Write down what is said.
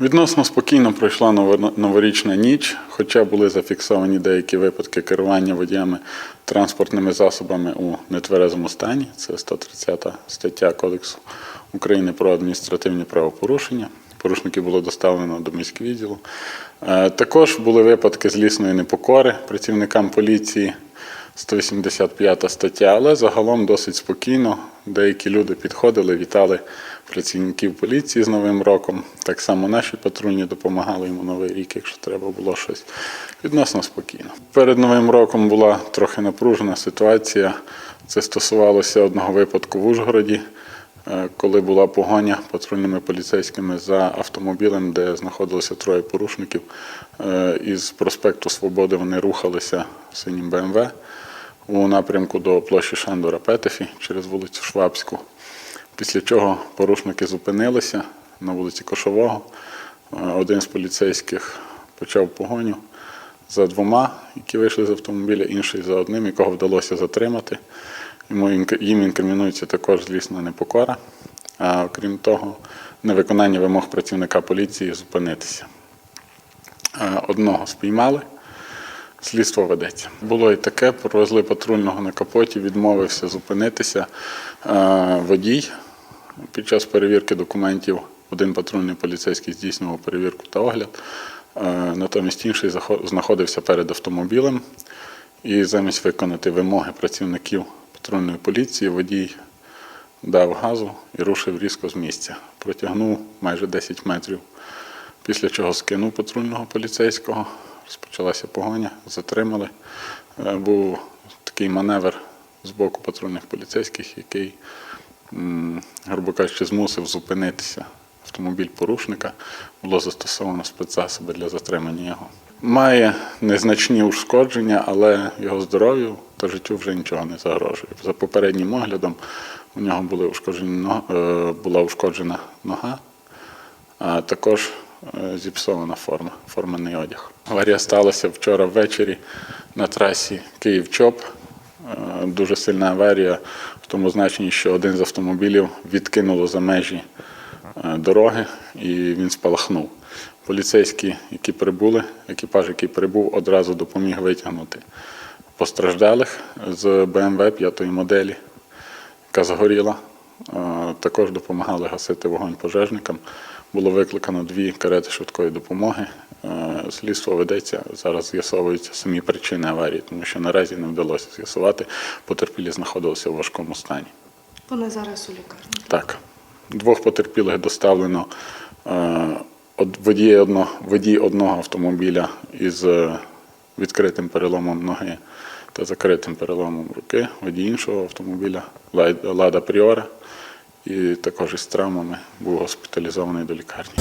Відносно спокійно пройшла новорічна ніч, хоча були зафіксовані деякі випадки керування водіями транспортними засобами у нетверезому стані. Це 130 стаття Кодексу України про адміністративні правопорушення. Порушників було доставлено до міськвідділу. Е, Також були випадки злісної непокори працівникам поліції. 185 стаття, але загалом досить спокійно. Деякі люди підходили, вітали працівників поліції з Новим роком. Так само наші патрульні допомагали йому Новий рік, якщо треба було щось. Відносно спокійно. Перед Новим роком була трохи напружена ситуація. Це стосувалося одного випадку в Ужгороді, е, коли була погоня патрульними поліцейськими за автомобілем, де знаходилося троє порушників. Е, Із проспекту Свободи вони рухалися синім БМВ у напрямку до площі Шандора Петефі через вулицю Швабську. Після чого порушники зупинилися на вулиці Кошового. Е, Один з поліцейських почав погоню за двома, які вийшли з автомобіля, інший за одним, якого вдалося затримати. Йому їм інкримінується також злісна непокора, а окрім того, невиконання вимог працівника поліції зупинитися. Е, Одного спіймали. Слідство ведеться. Було і таке, провезли патрульного на капоті, відмовився зупинитися. Е, Водій під час перевірки документів один патрульний поліцейський здійснював перевірку та огляд. Е, Натомість інший знаходився перед автомобілем і замість виконати вимоги працівників патрульної поліції, водій дав газу і рушив різко з місця. Протягнув майже 10 метрів, після чого скинув патрульного поліцейського. Розпочалася погоня, затримали. Е, Був такий маневр з боку патрульних поліцейських, який, грубо кажучи, змусив зупинитися автомобіль порушника. Було застосовано спецзасоби для затримання його. Має незначні ушкодження, але його здоров'ю та життю вже нічого не загрожує. За попереднім оглядом у нього були ушкоджені, е, була ушкоджена нога, а також зіпсована форма, формений одяг. Аварія сталася вчора ввечері на трасі Київ-Чоп. Е, Дуже сильна аварія в тому значенні, що один з автомобілів відкинуло за межі е, дороги і він спалахнув. Поліцейські, які прибули, екіпаж, який прибув, одразу допоміг витягнути постраждалих з БМВ п'ятої моделі, яка згоріла. Також допомагали гасити вогонь пожежникам. Було викликано дві карети швидкої допомоги. Е, Слідство ведеться. Зараз з'ясовуються самі причини аварії, тому що наразі не вдалося з'ясувати. Потерпілі знаходилися в важкому стані. Вони зараз у лікарні. Так, двох потерпілих доставлено е, водій, одно, водій одного автомобіля із е, відкритим переломом ноги та закритим переломом руки, водій іншого автомобіля Лада Пріора, і також із травмами був госпіталізований до лікарні.